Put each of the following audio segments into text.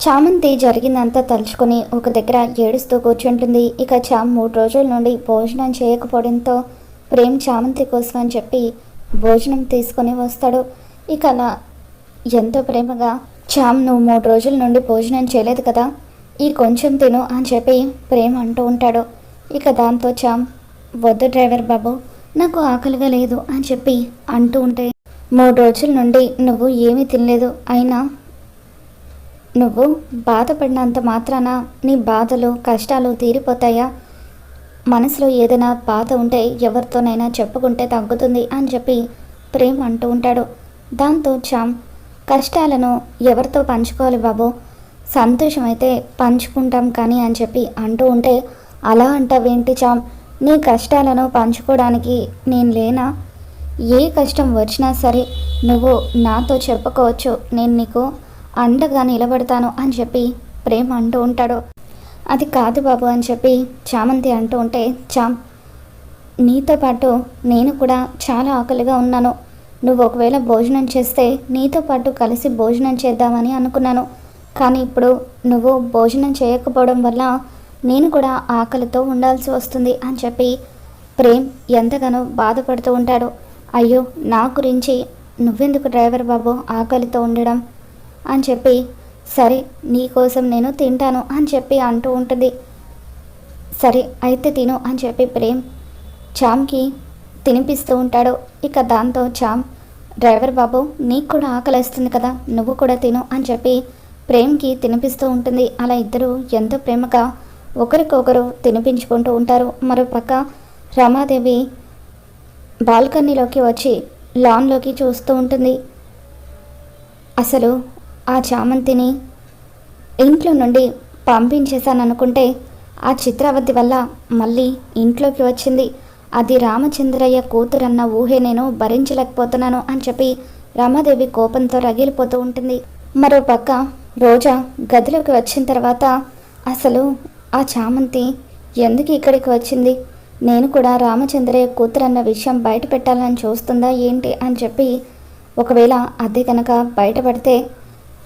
చామంతి జరిగిందంతా తలుచుకొని ఒక దగ్గర ఏడుస్తూ కూర్చుంటుంది. ఇక చామ్ మూడు రోజుల నుండి భోజనం చేయకపోవడంతో ప్రేమ్ చామంతి కోసం అని చెప్పి భోజనం తీసుకొని వస్తాడు. ఇక అలా ఎంతో ప్రేమగా చామ్ నువ్వు మూడు రోజుల నుండి భోజనం చేయలేదు కదా? ఈ కొంచెం తిను అని చెప్పి ప్రేమ్ అంటూ ఉంటాడు. ఇక దాంతో చామ్ వద్దు డ్రైవర్ బాబు నాకు ఆకలిగా లేదు అని చెప్పి అంటూ ఉంటే మూడు రోజుల నుండి నువ్వు ఏమీ తినలేదు అయినా నువ్వు బాధపడినంత మాత్రాన నీ బాధలు కష్టాలు తీరిపోతాయా? మనసులో ఏదైనా బాధ ఉంటే ఎవరితోనైనా చెప్పుకుంటే తగ్గుతుంది అని చెప్పి ప్రేమ్ అంటూ ఉంటాడు. దాంతో చామ్ కష్టాలను ఎవరితో పంచుకోవాలి బాబు? సంతోషం అయితే పంచుకుంటాం కానీ అని చెప్పి అంటూ ఉంటే అలా అంటావేంటి చామ్ నీ కష్టాలను పంచుకోవడానికి నేను లేనా? ఏ కష్టం వచ్చినా సరే నువ్వు నాతో చెప్పుకోవచ్చు. నేను నీకు అండగా నిలబడతాను అని చెప్పి ప్రేమ అంటూ ఉంటాడు. అది కాదు బాబు అని చెప్పి చామంతి అంటూ ఉంటే చామ్ నీతో పాటు నేను కూడా చాలా ఆకలిగా ఉన్నాను. నువ్వు ఒకవేళ భోజనం చేస్తే నీతో పాటు కలిసి భోజనం చేద్దామని అనుకున్నాను. కానీ ఇప్పుడు నువ్వు భోజనం చేయకపోవడం వల్ల నేను కూడా ఆకలితో ఉండాల్సి వస్తుంది అని చెప్పి ప్రేమ్ ఎంతగానో బాధపడుతూ ఉంటాడు. అయ్యో నా గురించి నువ్వెందుకు డ్రైవర్ బాబు ఆకలితో ఉండడం? అని చెప్పి సరే నీకోసం నేను తింటాను అని చెప్పి అంటూ ఉంటుంది. సరే అయితే తిను అని చెప్పి ప్రేమ్ చామ్కి తినిపిస్తూ ఉంటాడు. ఇక దాంతో చామ్ డ్రైవర్ బాబు నీకు కూడా ఆకలిస్తుంది కదా నువ్వు కూడా తిను అని చెప్పి ప్రేమ్కి తినిపిస్తూ ఉంటుంది. అలా ఇద్దరు ఎంతో ప్రేమగా ఒకరికొకరు తినిపించుకుంటూ ఉంటారు. మరోపక్క రమాదేవి బాల్కనీలోకి వచ్చి లాన్లోకి చూస్తూ ఉంటుంది. అసలు ఆ చామంతిని ఇంట్లో నుండి పంపించేశాననుకుంటే ఆ చిత్రావతి వల్ల మళ్ళీ ఇంట్లోకి వచ్చింది. అది రామచంద్రయ్య కూతురన్న ఊహే నేను భరించలేకపోతున్నాను అని చెప్పి రామాదేవి కోపంతో రగిలిపోతూ ఉంటుంది. మరోపక్క రోజా గదిలోకి వచ్చిన తర్వాత అసలు ఆ చామంతి ఎందుకు ఇక్కడికి వచ్చింది? నేను కూడా రామచంద్రయ్య కూతురన్న విషయం బయట పెట్టాలని చూస్తుందా ఏంటి అని చెప్పి ఒకవేళ అదే కనుక బయటపడితే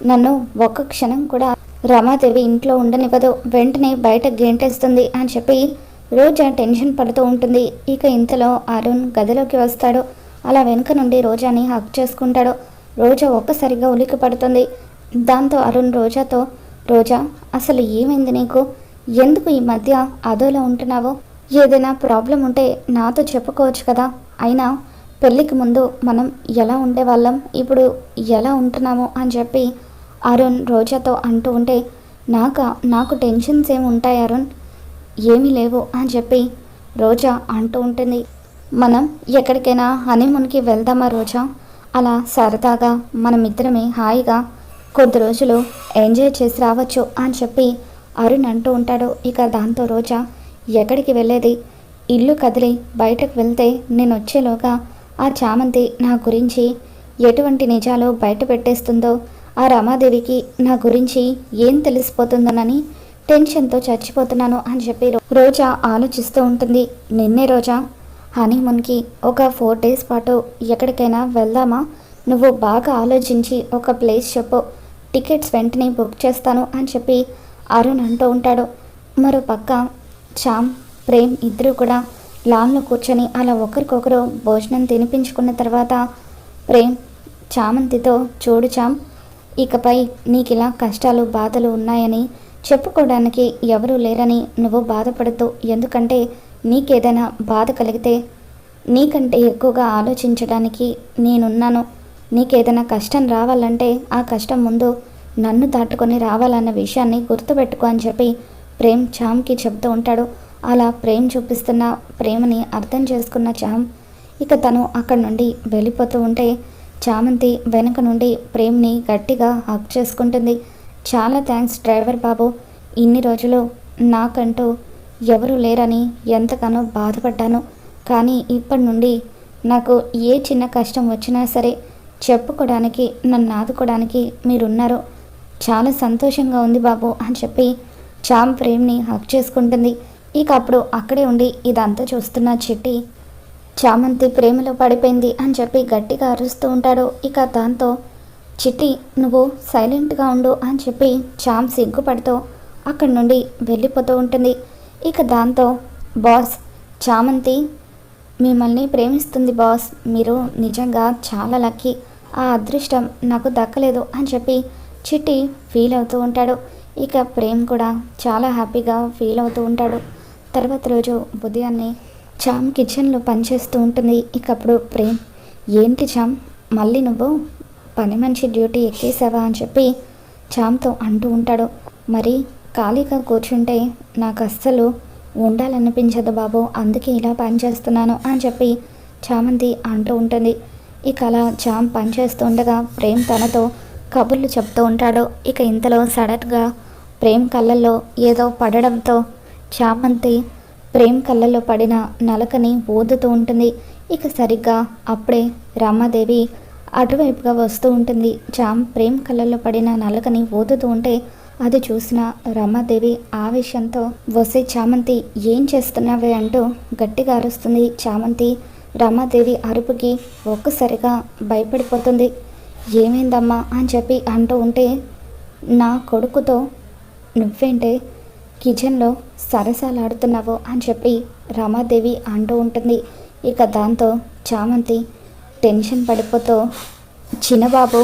నన్ను ఒక్క క్షణం కూడా రమాదేవి ఇంట్లో ఉండనివ్వదు. వెంటనే బయట గేంటేస్తుంది అని చెప్పి రోజా టెన్షన్ పడుతూ ఉంటుంది. ఇక ఇంతలో అరుణ్ గదిలోకి వస్తాడు. అలా వెనుక నుండి రోజాని హక్ చేసుకుంటాడు. రోజా ఒక్కసారిగా ఉలికి పడుతుంది. దాంతో అరుణ్ రోజాతో రోజా అసలు ఏమైంది నీకు? ఎందుకు ఈ మధ్య అదోలా ఉంటున్నావో? ఏదైనా ప్రాబ్లం ఉంటే నాతో చెప్పుకోవచ్చు కదా. అయినా పెళ్ళికి ముందు మనం ఎలా ఉండేవాళ్ళం? ఇప్పుడు ఎలా ఉంటున్నాము? అని చెప్పి అరుణ్ రోజాతో అంటూ ఉంటే నాక నాకు టెన్షన్స్ ఏమి ఉంటాయి అరుణ్? ఏమీ లేవు అని చెప్పి రోజా అంటూ ఉంటుంది. మనం ఎక్కడికైనా హనీమూన్కి వెళ్దామా రోజా? అలా సరదాగా మనమిద్దరమే హాయిగా కొద్ది రోజులు ఎంజాయ్ చేసి రావచ్చు అని చెప్పి అరుణ్ అంటూ ఉంటాడు. ఇక దాంతో రోజా ఎక్కడికి వెళ్ళేది? ఇల్లు కదిలి బయటకు వెళ్తే నేను వచ్చేలోగా ఆ చామంతి నా గురించి ఎటువంటి నిజాలు బయట పెట్టేస్తుందో ఆ రమాదేవికి నా గురించి ఏం తెలిసిపోతుందోనని టెన్షన్తో చచ్చిపోతున్నాను అని చెప్పి రోజా ఆలోచిస్తూ ఉంటుంది. నిన్నే రోజా హనీమూన్కి ఒక ఫోర్ డేస్ పాటు ఎక్కడికైనా వెళ్దామా? నువ్వు బాగా ఆలోచించి ఒక ప్లేస్ చెప్పు. టికెట్స్ వెంటనే బుక్ చేస్తాను అని చెప్పి అరుణ్ అంటూ ఉంటాడు. మరో పక్క చామ్ ప్రేమ్ ఇద్దరు కూడా లాన్లో కూర్చొని అలా ఒకరికొకరు భోజనం తినిపించుకున్న తర్వాత ప్రేమ్ చామంతితో చూడు చామ్ ఇకపై నీకు ఇలా కష్టాలు బాధలు ఉన్నాయని చెప్పుకోవడానికి ఎవరూ లేరని నువ్వు బాధపడుతూ ఎందుకంటే నీకేదైనా బాధ కలిగితే నీకంటే ఎక్కువగా ఆలోచించడానికి నేనున్నాను. నీకేదైనా కష్టం రావాలంటే ఆ కష్టం ముందు నన్ను దాటుకొని రావాలన్న విషయాన్ని గుర్తుపెట్టుకో అని చెప్పి ప్రేమ్ చామ్కి చెప్తూ ఉంటాడు. అలా ప్రేమ్ చూపిస్తున్న ప్రేమని అర్థం చేసుకున్న చామ్ ఇక తను అక్కడి నుండి వెళ్ళిపోతూ ఉంటే చామంతి వెనక నుండి ప్రేమ్ని గట్టిగా హక్ చేసుకుంటుంది. చాలా థ్యాంక్స్ డ్రైవర్ బాబు. ఇన్ని రోజులు నాకంటూ ఎవరు లేరని ఎంతగానో బాధపడ్డాను. కానీ ఇప్పటి నుండి నాకు ఏ చిన్న కష్టం వచ్చినా సరే చెప్పుకోవడానికి నన్ను ఆదుకోవడానికి మీరున్నారు. చాలా సంతోషంగా ఉంది బాబు అని చెప్పి చామ్ ప్రేమ్ని హక్ చేసుకుంటుంది. ఇక అప్పుడు అక్కడే ఉండి ఇదంతా చూస్తున్న చిట్టి చామంతి ప్రేమలో పడిపోయింది అని చెప్పి గట్టిగా అరుస్తూ ఉంటాడు. ఇక దాంతో చిట్టి నువ్వు సైలెంట్గా ఉండు అని చెప్పి చామ్ సిగ్గుపడుతూ అక్కడి నుండి వెళ్ళిపోతూ ఉంటుంది. ఇక దాంతో బాస్ చామంతి మిమ్మల్ని ప్రేమిస్తుంది బాస్. మీరు నిజంగా చాలా లక్కీ. ఆ అదృష్టం నాకు దక్కలేదు అని చెప్పి చిట్టి ఫీల్ అవుతూ ఉంటాడు. ఇక ప్రేమ్ కూడా చాలా హ్యాపీగా ఫీల్ అవుతూ ఉంటాడు. తర్వాత రోజు ఉదయాన్నే చామ్ కిచెన్లో పనిచేస్తూ ఉంటుంది. ఇకప్పుడు ప్రేమ్ ఏంటి చామ్ మళ్ళీ నువ్వు పని మనిషి డ్యూటీ ఎక్కేసావా? అని చెప్పి చామ్తో అంటూ ఉంటాడు. మరి ఖాళీగా కూర్చుంటే నాకు అస్సలు ఉండాలనిపించదు బాబు అందుకే ఇలా పని చేస్తున్నాను అని చెప్పి చామంతి అంటూ ఉంటుంది. ఇక అలా చామ్ పనిచేస్తూ ఉండగా ప్రేమ్ తనతో కబుర్లు చెప్తూ ఉంటాడు. ఇక ఇంతలో సడన్గా ప్రేమ్ కళ్ళల్లో ఏదో పడడంతో చామంతి ప్రేమ్ కళ్ళలో పడిన నలకని ఊదుతూ ఉంటుంది. ఇక సరిగ్గా అప్పుడే రామాదేవి అటువైపుగా వస్తూ ఉంటుంది. చామ్ ప్రేమ్ కళ్ళలో పడిన నలకని ఊదుతూ ఉంటే అది చూసిన రమాదేవి ఆవేశంతో వసే చామంతి ఏం చేస్తున్నావే? అంటూ గట్టిగా అరుస్తుంది చామంతి రమాదేవి అరుపుకి ఒక్కసారిగా భయపడిపోతుంది. ఏమైందమ్మా? అని చెప్పి అంటూ ఉంటే నా కొడుకుతో నువ్వేంటే కిచెన్లో సరసాలాడుతున్నావు అని చెప్పి రమాదేవి అంటూ ఉంటుంది. ఇక దాంతో చామంతి టెన్షన్ పడిపోతూ చిన్నబాబు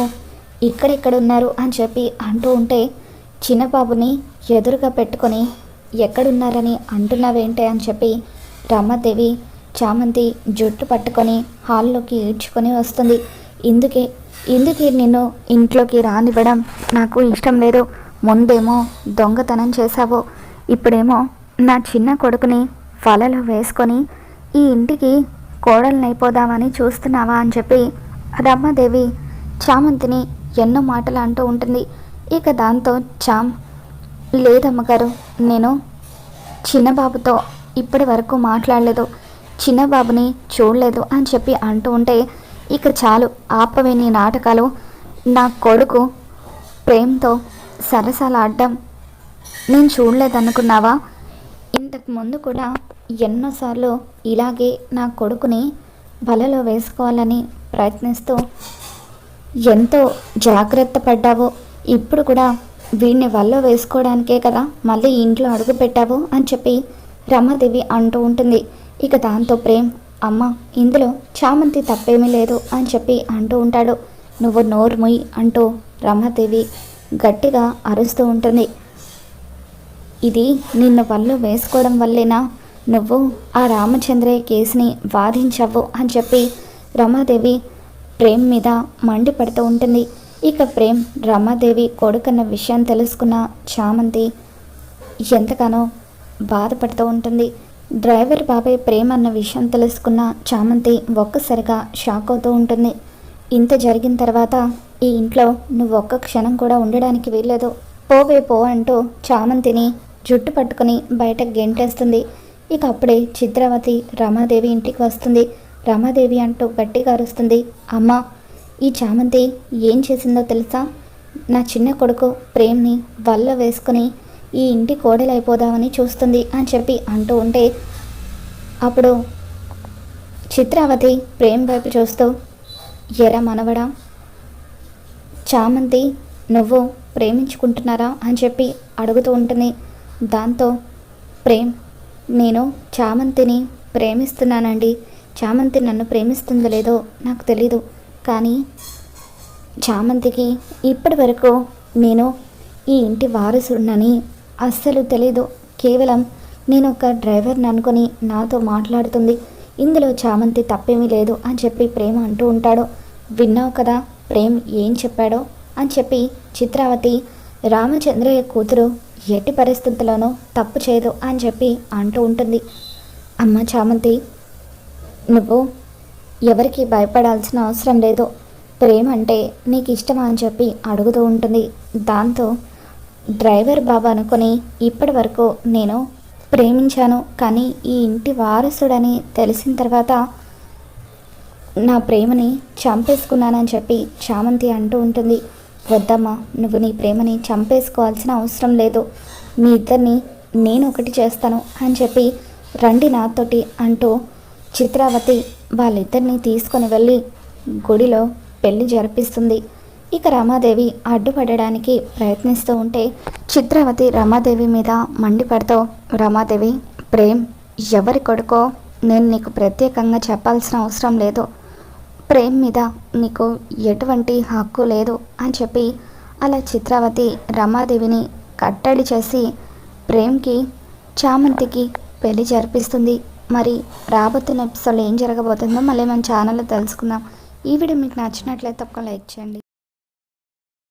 ఇక్కడెక్కడున్నారు అని చెప్పి అంటూ ఉంటే చిన్నబాబుని ఎదురుగా పెట్టుకొని ఎక్కడున్నారని అంటున్నావేంటే అని చెప్పి రమాదేవి చామంతి జుట్టు పట్టుకొని హాల్లోకి ఈడ్చుకొని వస్తుంది. ఇందుకే ఇందుకే నిన్ను ఇంట్లోకి రానివ్వడం నాకు ఇష్టం లేదు. ముందేమో దొంగతనం చేశావు. ఇప్పుడేమో నా చిన్న కొడుకుని వలలో వేసుకొని ఈ ఇంటికి కోడలనైపోదామని చూస్తున్నావా అని చెప్పి రమ్మదేవి చామంతిని ఎన్నో మాటలు అంటూ ఉంటుంది. ఇక దాంతో చామ్ లేదమ్మగారు నేను చిన్నబాబుతో ఇప్పటి వరకు మాట్లాడలేదు. చిన్నబాబుని చూడలేదు అని చెప్పి అంటూ ఉంటే ఇక చాలు ఆపవే నీ నాటకాలు. నా కొడుకు ప్రేమతో సరసాలాడడం నేను చూడలేదనుకున్నావా? ఇంతకు ముందు కూడా ఎన్నోసార్లు ఇలాగే నా కొడుకుని వలలో వేసుకోవాలని ప్రయత్నిస్తూ ఎంతో జాగ్రత్త పడ్డావో. ఇప్పుడు కూడా వీడిని వల్ల వేసుకోవడానికే కదా మళ్ళీ ఇంట్లో అడుగు పెట్టావు అని చెప్పి రమాదేవి అంటూ ఉంటుంది. ఇక దాంతో ప్రేమ్ అమ్మ ఇందులో చామంతి తప్పేమీ లేదు అని చెప్పి అంటూ ఉంటాడు. నువ్వు నోర్ముయ్ అంటూ రమాదేవి గట్టిగా అరుస్తూ ఉంటుంది. ఇది నిన్ను పళ్ళు వేసుకోవడం వల్లేనా? నువ్వు ఆ రామచంద్రయ్య కేసుని వాదించవు అని చెప్పి రమాదేవి ప్రేమ్ మీద మండిపడుతూ ఉంటుంది. ఇక ప్రేమ్ రమాదేవి కొడుకన్న విషయం తెలుసుకున్న చామంతి ఎంతగానో బాధపడుతూ ఉంటుంది. డ్రైవర్ బాబాయ్ ప్రేమ్ అన్న విషయం తెలుసుకున్న చామంతి ఒక్కసారిగా షాక్ అవుతూ ఉంటుంది. ఇంత జరిగిన తర్వాత ఈ ఇంట్లో నువ్వు ఒక్క క్షణం కూడా ఉండడానికి వీల్లేదు. పోవే పో అంటూ చామంతిని జుట్టు పట్టుకుని బయటకు గెంటేస్తుంది. ఇక అప్పుడే చిత్రావతి రమాదేవి ఇంటికి వస్తుంది. రమాదేవి అంటూ గట్టిగా అరుస్తుంది అమ్మ ఈ చామంతి ఏం చేసిందో తెలుసా? నా చిన్న కొడుకు ప్రేమ్ని వల్ల వేసుకుని ఈ ఇంటి కోడలైపోదామని చూస్తుంది అని చెప్పి అంటూ ఉంటే అప్పుడు చిత్రావతి ప్రేమ్ వైపు చూస్తూ ఎరా మనవడా చామంతి నువ్వు ప్రేమించుకుంటున్నారా? అని చెప్పి అడుగుతూ ఉంటుంది. దాంతో ప్రేమ్ నేను చామంతిని ప్రేమిస్తున్నానండి. చామంతి నన్ను ప్రేమిస్తుందో లేదో నాకు తెలీదు. కానీ చామంతికి ఇప్పటి వరకు నేను ఈ ఇంటి వారసుడినని అస్సలు తెలీదు. కేవలం నేను ఒక డ్రైవర్ని అనుకుని నాతో మాట్లాడుతుంది. ఇందులో చామంతి తప్పేమీ లేదు అని చెప్పి ప్రేమ అంటూ ఉంటాడు. విన్నావు కదా ప్రేమ్ ఏం చెప్పాడో అని చెప్పి చిత్రావతి రామచంద్రయ్య కూతురు ఎట్టి పరిస్థితుల్లోనూ తప్పు చేయదు అని చెప్పి అంటూ ఉంటుంది. అమ్మ చామంతి నువ్వు ఎవరికి భయపడాల్సిన అవసరం లేదు. ప్రేమ అంటే నీకు ఇష్టమా అని చెప్పి అడుగుతూ ఉంటుంది. దాంతో డ్రైవర్ బాబా అనుకుని ఇప్పటి వరకు నేను ప్రేమించాను కానీ ఈ ఇంటి వారసుడని తెలిసిన తర్వాత నా ప్రేమని చంపేసుకున్నానని చెప్పి చామంతి అంటూ ఉంటుంది. వద్దమ్మా నువ్వు నీ ప్రేమని చంపేసుకోవాల్సిన అవసరం లేదు. మీ ఇద్దరిని నేను ఒకటి చేస్తాను అని చెప్పి రండి నాతోటి అంటూ చిత్రావతి వాళ్ళిద్దరిని తీసుకొని వెళ్ళి గుడిలో పెళ్ళి జరిపిస్తుంది. ఇక రమాదేవి అడ్డుపడడానికి ప్రయత్నిస్తూ ఉంటే చిత్రావతి రమాదేవి మీద మండిపడుతూ రమాదేవి ప్రేమ్ ఎవరి కొడుకో? నేను నీకు ప్రత్యేకంగా చెప్పాల్సిన అవసరం లేదు. ప్రేమ్ మీద నీకు ఎటువంటి హక్కు లేదు అని చెప్పి అలా చిత్రావతి రమాదేవిని కట్టడి చేసి ప్రేమ్కి చామంతికి పెళ్ళి జరిపిస్తుంది. మరి రాబోతున్న ఎపిసోడ్లో ఏం జరగబోతుందో మళ్ళీ మన ఛానల్లో తెలుసుకుందాం. ఈ వీడియో మీకు నచ్చినట్లయితే తప్పక లైక్ చేయండి.